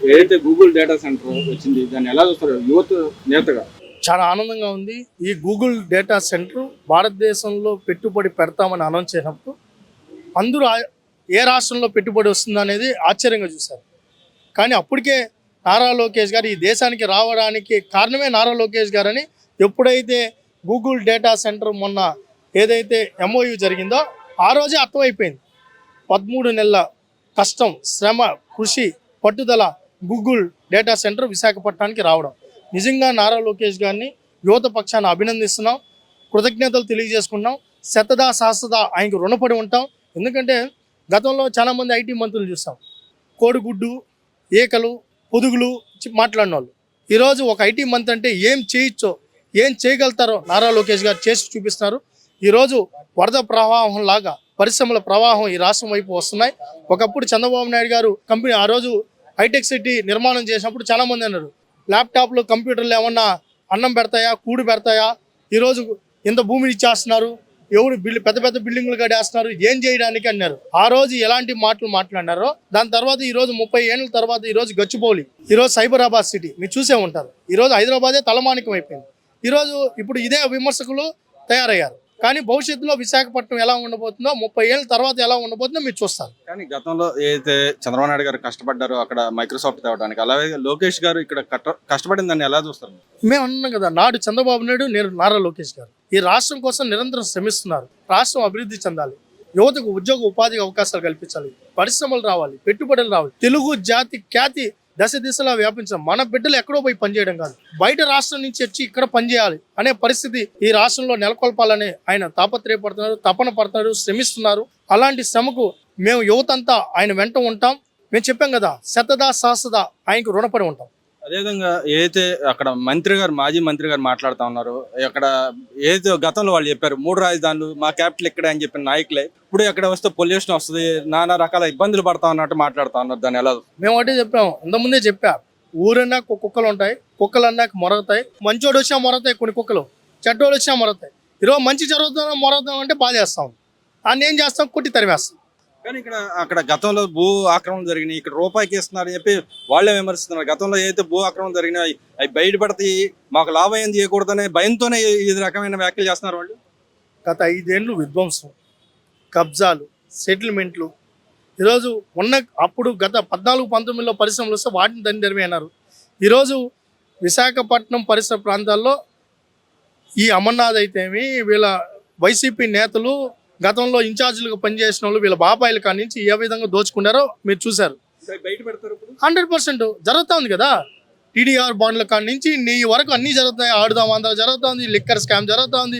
ఏదైతే Google data centre వచ్చింది దాన్ని ఎలా చూస్తారు? యువత నేతగా? చాలా ఆనందంగా ఉంది. ఈ గూగుల్ డేటా సెంటర్ భారతదేశంలో పెట్టుబడి పెడతామని అనౌన్స్ చేసినప్పుడు అందరూ ఏ రాష్ట్రంలో పెట్టుబడి వస్తుంది అనేది ఆశ్చర్యంగా చూశారు. కానీ అప్పటికే నారా లోకేష్ గారు ఈ దేశానికి రావడానికి కారణమే నారా లోకేష్ గారని ఎప్పుడైతే గూగుల్ డేటా సెంటర్ మొన్న ఏదైతే ఎంఓయు జరిగిందో ఆ రోజే అర్థమైపోయింది. పదమూడు నెలల కష్టం శ్రమ కృషి పట్టుదల గూగుల్ డేటా సెంటర్ విశాఖపట్నానికి రావడం. నిజంగా నారా లోకేష్ గారిని యువత పక్షాన అభినందిస్తున్నాం. కృతజ్ఞతలు తెలియజేసుకున్నాం. శతదా శాస్తదా ఆయనకు రుణపడి ఉంటాం. ఎందుకంటే గతంలో చాలామంది ఐటీ మంత్రులు చూస్తాం కోడిగుడ్డు ఏకలు పొదుగులు మాట్లాడిన వాళ్ళు ఈరోజు ఒక ఐటీ మంత్రి అంటే ఏం చేయొచ్చో ఏం చేయగలుగుతారో నారా లోకేష్ గారు చేసి చూపిస్తున్నారు. ఈరోజు వరద ప్రవాహం లాగా పరిశ్రమల ప్రవాహం ఈ రాష్ట్రం వైపు వస్తున్నాయి. ఒకప్పుడు చంద్రబాబు నాయుడు గారు కంపెనీ ఆ రోజు హైటెక్ సిటీ నిర్మాణం చేసినప్పుడు చాలామంది అన్నారు ల్యాప్టాప్లు కంప్యూటర్లు ఏమన్నా అన్నం పెడతాయా? కూడి పెడతాయా? ఈరోజు ఇంత భూమిని ఇచ్చేస్తున్నారు ఎవరు బిల్డింగ్ పెద్ద పెద్ద బిల్డింగ్లు కట్టేస్తున్నారు ఏం చేయడానికి? అన్నారు. ఆ రోజు ఎలాంటి మాటలు మాట్లాడినారో దాని తర్వాత ఈ రోజు ముప్పై ఏళ్ళ తర్వాత ఈ రోజు గచ్చిబౌలి సైబరాబాద్ సిటీ మీరు చూసే ఉంటారు. ఈరోజు హైదరాబాదే తలమానికం అయిపోయింది. ఈరోజు ఇప్పుడు ఇదే విమర్శకులు తయారయ్యారు. కానీ భవిష్యత్తులో విశాఖపట్నం ఎలా ఉండబోతుందో ముప్పై ఏళ్ళ తర్వాత ఎలా ఉండబోతుందో మీరు చూస్తారు. కానీ గతంలో ఏదైతే చంద్రబాబు నాయుడు గారు కష్టపడ్డారో అక్కడ మైక్రోసాఫ్ట్ తేవడానికి అలాగే లోకేష్ గారు ఇక్కడ కష్టపడిన దాన్ని ఎలా చూస్తారు? మేము అన్నాం కదా నాడు చంద్రబాబు నాయుడు నేను నారా లోకేష్ గారు. ఈ రాష్ట్రం కోసం నిరంతరం శ్రమిస్తున్నారు. రాష్ట్రం అభివృద్ధి చెందాలి. యువతకు ఉద్యోగ ఉపాధి అవకాశాలు కల్పించాలి. పరిశ్రమలు రావాలి పెట్టుబడులు రావాలి. తెలుగు జాతి ఖ్యాతి దశ దిశలా వ్యాపించడం. మన బిడ్డలు ఎక్కడో పోయి పనిచేయడం కాదు. బయట రాష్ట్రం నుంచి వచ్చి ఇక్కడ పనిచేయాలి అనే పరిస్థితి ఈ రాష్ట్రంలో నెలకొల్పాలని ఆయన తాపత్రయపడుతున్నారు తపన పడుతున్నారు శ్రమిస్తున్నారు. అలాంటి శ్రమకు మేము యువతంతా ఆయన వెంట ఉంటాం. మేము చెప్పాం కదా శతదా సహస్రదా ఆయనకు రుణపడి ఉంటాం. అదేవిధంగా ఏదైతే అక్కడ మంత్రి గారు మాజీ మంత్రి గారు మాట్లాడుతూ ఉన్నారు అక్కడ ఏదైతే గతంలో వాళ్ళు చెప్పారు మూడు రాజధానులు మా క్యాపిటల్ ఇక్కడే అని చెప్పిన నాయకులే ఇప్పుడు ఎక్కడ వస్తే పొల్యూషన్ వస్తుంది నానా రకాల ఇబ్బందులు పడతా ఉన్నట్టు మాట్లాడుతూ ఉన్నారు దాన్ని ఎలా మేము ఒకటే చెప్పాము ఇంతకుముందే చెప్పా ఊరన్నా కుక్కలు ఉంటాయి కుక్కలు అన్నాక మొరగతాయి మంచోడు వచ్చినా మొరతాయి కొన్ని కుక్కలు చెడ్డోడు వచ్చినా మొరతాయి ఈరోజు మంచి జరుగుతుందో మొరతాం అంటే బాధేస్తాం దాన్ని ఏం చేస్తాం? కుట్టి తరివేస్తాం. కానీ ఇక్కడ అక్కడ గతంలో భూ ఆక్రమణ జరిగినాయి. ఇక్కడ రూపాయికి ఇస్తున్నారని చెప్పి వాళ్ళే విమర్శిస్తున్నారు. గతంలో ఏదైతే భూ ఆక్రమణ జరిగినాయి అవి బయటపడతాయి మాకు లాభం ఏం చేయకూడదనే భయంతోనే ఈ రకమైన వ్యాఖ్యలు చేస్తున్నారు వాళ్ళు? గత ఐదేళ్ళు విధ్వంసం కబ్జాలు సెటిల్మెంట్లు. ఈరోజు ఉన్న అప్పుడు గత పద్నాలుగు పంతొమ్మిదిలో పరిశ్రమలు వస్తే వాటిని దాన్ని అన్నారు ఈరోజు విశాఖపట్నం పరిసర ప్రాంతాల్లో ఈ అమర్నాథ్ అయితేమి వీళ్ళ వైసీపీ నేతలు గతంలో ఇన్ఛార్జీలుగా పనిచేసిన వాళ్ళు వీళ్ళ బాబాయిల కాడి నుంచి ఏ విధంగా దోచుకున్నారో మీరు చూశారు. హండ్రెడ్ పర్సెంట్ జరుగుతుంది కదా? టీడీఆర్ బాండ్ల కాడి నుంచి నీ వరకు అన్నీ జరుగుతాయి ఆడుదాం అందరూ జరుగుతుంది లిక్కర్ స్కామ్ జరుగుతుంది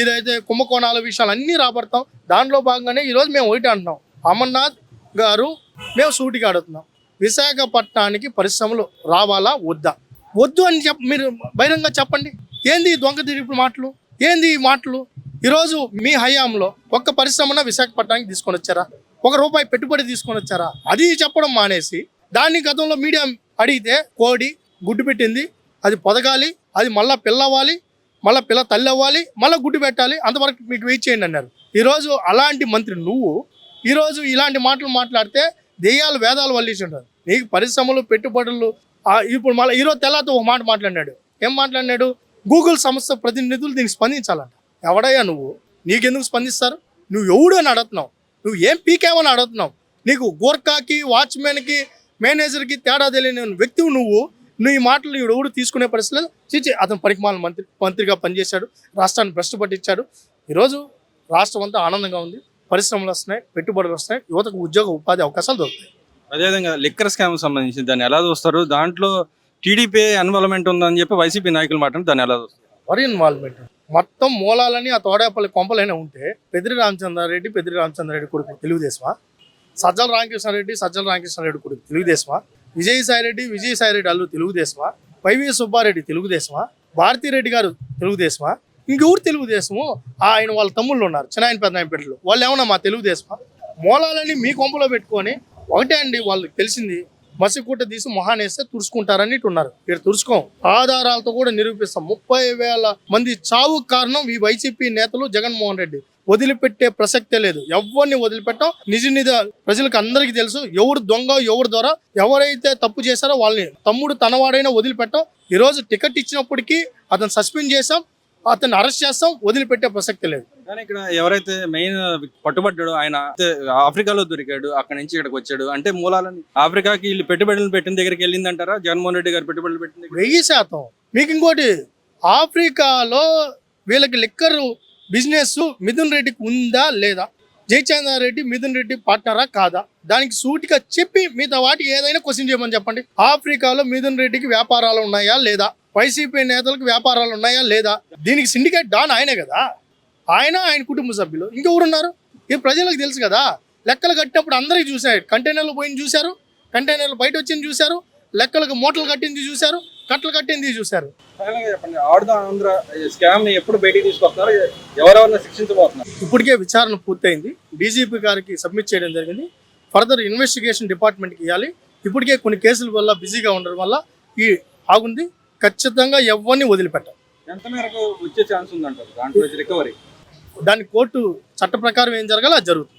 ఏదైతే కుంభకోణాల విషయాలు అన్నీ రాబడతాం దాంట్లో భాగంగానే ఈరోజు మేము ఒకటి అంటున్నాం. అమర్నాథ్ గారు మేము సూటిగా అడుగుతున్నాం విశాఖపట్నానికి పరిశ్రమలు రావాలా వద్దా? వద్దు అని చెప్ప మీరు బహిరంగ చెప్పండి. ఏంది దొంగ తిరిగి మాటలు? ఏంది ఈ మాటలు? ఈరోజు మీ హయాంలో ఒక్క పరిశ్రమన విశాఖపట్నానికి తీసుకొని వచ్చారా? ఒక రూపాయి పెట్టుబడి తీసుకొని వచ్చారా? అది చెప్పడం మానేసి దాన్ని గతంలో మీడియా అడిగితే కోడి గుడ్డు పెట్టింది అది పొదగాలి అది మళ్ళీ పిల్లవ్వాలి మళ్ళీ పిల్ల తల్లి అవ్వాలి మళ్ళీ గుడ్డు పెట్టాలి అంతవరకు మీకు వెయిట్ చేయండి అన్నారు. ఈరోజు అలాంటి మంత్రి నువ్వు ఈరోజు ఇలాంటి మాటలు మాట్లాడితే దెయ్యాలు వేదాలు వల్లించి ఉంటారు నీకు పరిశ్రమలు పెట్టుబడులు ఇప్పుడు మళ్ళీ ఈరోజు తెల్లతో ఒక మాట మాట్లాడినాడు. ఏం మాట్లాడినాడు? గూగుల్ సంస్థ ప్రతినిధులు దీనికి స్పందించాలంట. ఎవడయ్యా నువ్వు? నీకెందుకు స్పందిస్తారు? నువ్వు ఎవడు అని అడుగుతున్నావు? నువ్వు ఏం పీకేమని అడుగుతున్నావు? నీకు గోర్ఖాకి వాచ్మెన్కి మేనేజర్కి తేడా తెలియని వ్యక్తివి నువ్వు. నువ్వు ఈ మాటలు ఎవడు తీసుకునే పరిస్థితి లేదు. చిచి అతను పరిమాల మంత్రి మంత్రిగా పనిచేశాడు. రాష్ట్రాన్ని భ్రష్టు పట్టించాడు. ఈరోజు రాష్ట్రం అంతా ఆనందంగా ఉంది. పరిశ్రమలు వస్తున్నాయి పెట్టుబడులు వస్తున్నాయి. యువతకు ఉద్యోగ ఉపాధి అవకాశాలు దొరుకుతాయి. అదేవిధంగా లిక్కర్ స్కామ్ సంబంధించి దాన్ని ఎలా చూస్తారు? దాంట్లో టీడీపీ ఇన్వాల్వ్మెంట్ ఉందని చెప్పి వైసీపీ నాయకులు మాట్లాడి దాన్ని ఎలా చూస్తారు? వరి ఇన్వాల్వ్మెంట్? మొత్తం మూలాలని ఆ తోడేపల్లి కొంపలైనా ఉంటే పెదిరి రామచంద్రారెడ్డి పెదిరి రామచంద్రారెడ్డి కొడుకు తెలుగుదేశమా? సజ్జల రామకృష్ణారెడ్డి సజ్జల రామకృష్ణారెడ్డి కొడుకు తెలుగుదేశమా? విజయసాయిరెడ్డి విజయసాయిరెడ్డి అల్లు తెలుగుదేశమా? వైవి సుబ్బారెడ్డి తెలుగుదేశమా? భారతీరెడ్డి గారు తెలుగుదేశమా? ఇంకెవరు తెలుగుదేశము? ఆయన వాళ్ళ తమ్ముళ్ళు ఉన్నారు చిన్నాయన పెద్ద వాళ్ళు ఏమన్నా మా తెలుగుదేశమా? మూలాలని మీ కొంపలో పెట్టుకొని ఒకటే అండి వాళ్ళకి తెలిసింది మసిగుట్ట తీసి మొహానేస్తే తుడుచుకుంటారని ఉన్నారు ఇక్కడ తుడుచుకోం. ఆధారాలతో కూడా నిరూపిస్తాం. ముప్పై వేల మంది చావు కారణం ఈ వైసీపీ నేతలు జగన్మోహన్ రెడ్డి. వదిలిపెట్టే ప్రసక్తే లేదు. ఎవరిని వదిలిపెట్టం? నిజ నిజ ప్రజలకు అందరికీ తెలుసు. ఎవరు దొంగ ఎవరి ద్వారా ఎవరైతే తప్పు చేశారో వాళ్ళని తమ్ముడు తనవాడైనా వదిలిపెట్టాం. ఈరోజు టికెట్ ఇచ్చినప్పటికీ అతను సస్పెండ్ చేసాం అతన్ని అరెస్ట్ చేస్తాం. వదిలిపెట్టే ప్రసక్తి లేదు. కానీ ఇక్కడ ఎవరైతే మెయిన్ పట్టుబడ్డాడో ఆయన ఆఫ్రికాలో దొరికాడు అక్కడ నుంచి ఇక్కడికి వచ్చాడు. అంటే మూలాలని ఆఫ్రికాకి వీళ్ళు పెట్టుబడులు పెట్టిన దగ్గరికి వెళ్ళిందంటారా? జగన్మోహన్ రెడ్డి గారు పెట్టుబడులు పెట్టిన వెయ్యి శాతం. మీకు ఇంకోటి ఆఫ్రికాలో వీళ్ళకి లిక్కర్ బిజినెస్ మిథున్ రెడ్డికి ఉందా లేదా? జయచంద్ర రెడ్డి మిథున్ రెడ్డి పార్ట్నరా కాదా? దానికి సూటిగా చెప్పి మిగతా వాటికి ఏదైనా క్వశ్చన్ చేయమని చెప్పండి. ఆఫ్రికాలో మిథున్ రెడ్డికి వ్యాపారాలు ఉన్నాయా లేదా? వైసీపీ నేతలకు వ్యాపారాలు ఉన్నాయా లేదా? దీనికి సిండికేట్ డాన్ ఆయనే కదా. ఆయన ఆయన కుటుంబ సభ్యులు. ఇంకెవరున్నారు ఈ ప్రజలకు తెలుసు కదా. లెక్కలు కట్టినప్పుడు అందరికీ చూసారు కంటైనర్లు పోయింది చూశారు. కంటైనర్లు బయట వచ్చింది చూశారు. లెక్కలకు మూటలు కట్టింది చూశారు. కట్టలు కట్టింది చూశారు. ఫైనల్గా చెప్పండి. ఆడుదాం ఆంధ్ర స్కామ్ని ఎప్పుడు బయటికి తీసుకొస్తున్నారు? ఎవరెవరిని శిక్షించబోతున్నారు? ఇప్పటికే విచారణ పూర్తయింది. డీజీపీ గారికి సబ్మిట్ చేయడం జరిగింది. ఫర్దర్ ఇన్వెస్టిగేషన్ డిపార్ట్మెంట్కి ఇవ్వాలి. ఇప్పటికే కొన్ని కేసుల వల్ల బిజీగా ఉండడం వల్ల ఈ ఆగుంది. ఖచ్చితంగా ఎవరిని వదిలిపెట్టాం. ఎంత మేరకు వచ్చే ఛాన్స్ ఉందంటారు? దాంట్లో రికవరీ దాని కోర్టు చట్ట ప్రకారం ఏం జరగాలో అది జరుగుతుంది.